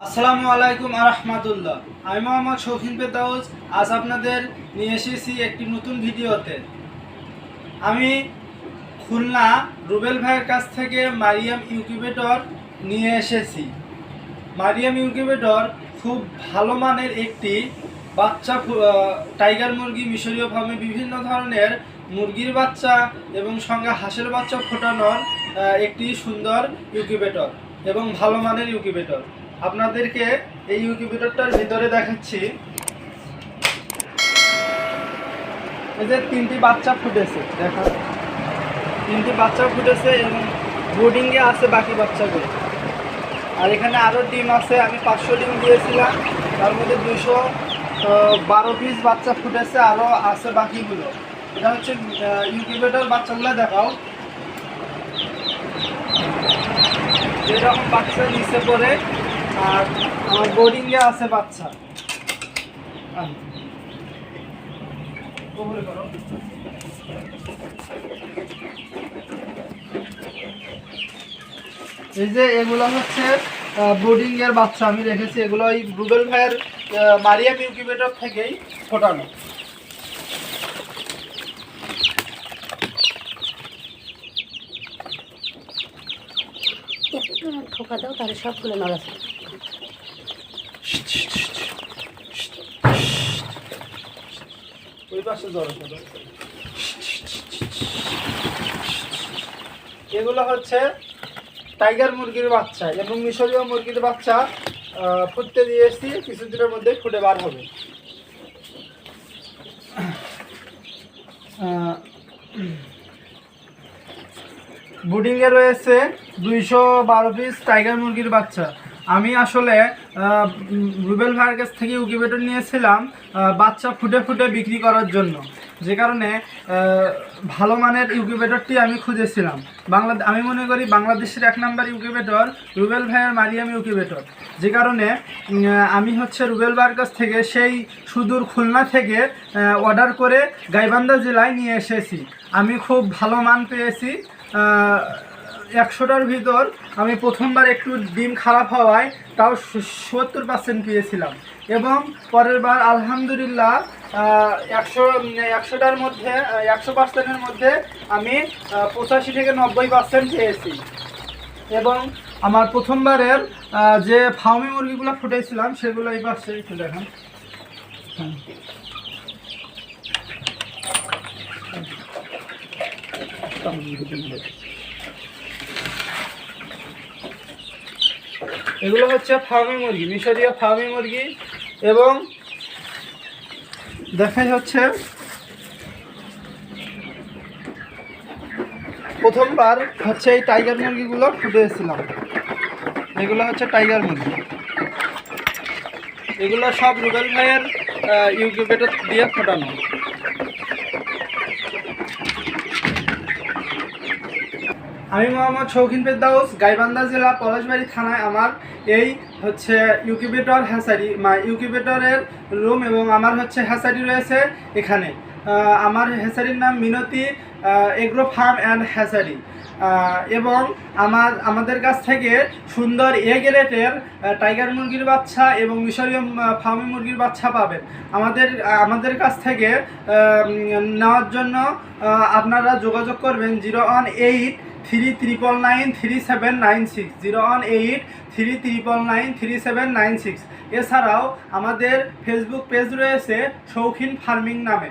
আসসালামু আলাইকুম আরহামাতুল্লাহ। আমি মোহাম্মদ শৌখিন পেতাউজ আজ আপনাদের নিয়ে এসেছি একটি নতুন ভিডিওতে। আমি খুলনা রুবেল ভাইয়ের কাছ থেকে মারিয়াম ইউকিউবেটর নিয়ে এসেছি। মারিয়াম ইউকিউবেটর খুব ভালো মানের একটি বাচ্চা টাইগার মুরগি মিশরীয় ফার্মে বিভিন্ন ধরনের মুরগির বাচ্চা এবং সঙ্গে হাঁসের বাচ্চা ফোটানোর একটি সুন্দর ইউকিউবেটর এবং ভালো মানের ইউকিউবেটর। আপনাদেরকে এই ইউকিউবেটরটার ভিতরে দেখাচ্ছি। এই যে তিনটি বাচ্চা ফুটেছে, দেখা। তিনটি বাচ্চা ফুটেছে এবং বোর্ডিংয়ে আছে বাকি বাচ্চাগুলো। আর এখানে আরও ডিম আছে, আমি পাঁচশো ডিম দিয়েছিলাম, তার মধ্যে দুশো বারো পিস বাচ্চা ফুটেছে আরও আছে বাকিগুলো। এটা হচ্ছে ইনকিউবেটর বাচ্চাগুলো দেখাও। এরকম বাচ্চা নিচে পড়ে আর আমার বোর্ডিংয়ে আছে বাচ্চা। এই যে এগুলো হচ্ছে বোর্ডিং এর বাচ্চা, আমি রেখেছি। এগুলো ওই রুবেল ভাইয়ের মারিয়াম ইউকিউবেটর থেকেই ফোটানো। ঠোকা দাও, তাহলে সবগুলো নড়া ওই পাশে। এগুলো হচ্ছে টাইগার মুরগির বাচ্চা এবং মিশরীয় মুরগির বাচ্চা ফুটতে দিয়ে এসেছি কিছুদিনের মধ্যে ফুটে বার হবে বুডিংয়ে রয়েছে দুইশো বারো পিস টাইগার মুরগির বাচ্চা আমি আসলে রুবেল ভাইয়ের কাছ থেকে ইউকিউবেটর নিয়েছিলাম বাচ্চা ফুটে ফুটে বিক্রি করার জন্য। যে কারণে ভালো মানের ইউকিউবেটরটি আমি খুঁজেছিলাম। বাংলা আমি মনে করি বাংলাদেশের এক নাম্বার ইউকিউবেটর রুবেল ভাইয়ের মারিয়াম ইউকিউবেটর যে কারণে আমি হচ্ছে রুবেল ভাইয়ের কাছ থেকে সেই সুদূর খুলনা থেকে অর্ডার করে গাইবান্ধা জেলায় নিয়ে এসেছি। আমি খুব ভালো মান পেয়েছি একশোটার ভিতর আমি প্রথমবার একটু ডিম খারাপ হওয়ায় তাও সত্তর পার্সেন্ট পেয়েছিলাম। এবং পরের বার আলহামদুলিল্লাহ একশো, একশোটার মধ্যে একশো পার্সেন্টের মধ্যে আমি পঁচাশি থেকে নব্বই পার্সেন্ট পেয়েছি। এবং আমার প্রথমবারের যে ফার্মি মুরগিগুলো ফুটেছিলাম, সেগুলো এই পাশে একটু দেখান। হ্যাঁ। এগুলো হচ্ছে ফার্মি মুরগি মিশরীয় ফার্মি মুরগি এবং দেখাই হচ্ছে প্রথমবার হচ্ছে এই টাইগার মুরগিগুলো ফুটেছিলাম এগুলো হচ্ছে টাইগার মুরগি। এগুলো সব রুবেল ভাইয়ের ইউকিউবেটর দিয়ে ফোটানো। আমি মোহাম্মদ শৌখিন ফেরদাউস, গাইবান্ধা জেলা পলাশবাড়ি থানায় আমার এই হচ্ছে ইউকিউবেটর হ্যাসারি, মা ইউকিউবেটরের রুম এবং আমার হচ্ছে হ্যাসারি রয়েছে এখানে। আমার হেসারির নাম Minati agro farm and hatchery uh, এবং আমার আমাদের কাছ থেকে সুন্দর এ গ্রেটের টাইগার মুরগির বাচ্চা এবং মিশরীয় ফার্মি মুরগির বাচ্চা পাবেন। আমাদের আমাদের কাছ থেকে নেওয়ার জন্য আপনারা যোগাযোগ করবেন zero one eight three triple nine three seven nine six. Zero one eight three triple nine three seven nine six. এছাড়াও আমাদের ফেসবুক পেজ রয়েছে শৌখিন ফার্মিং নামে।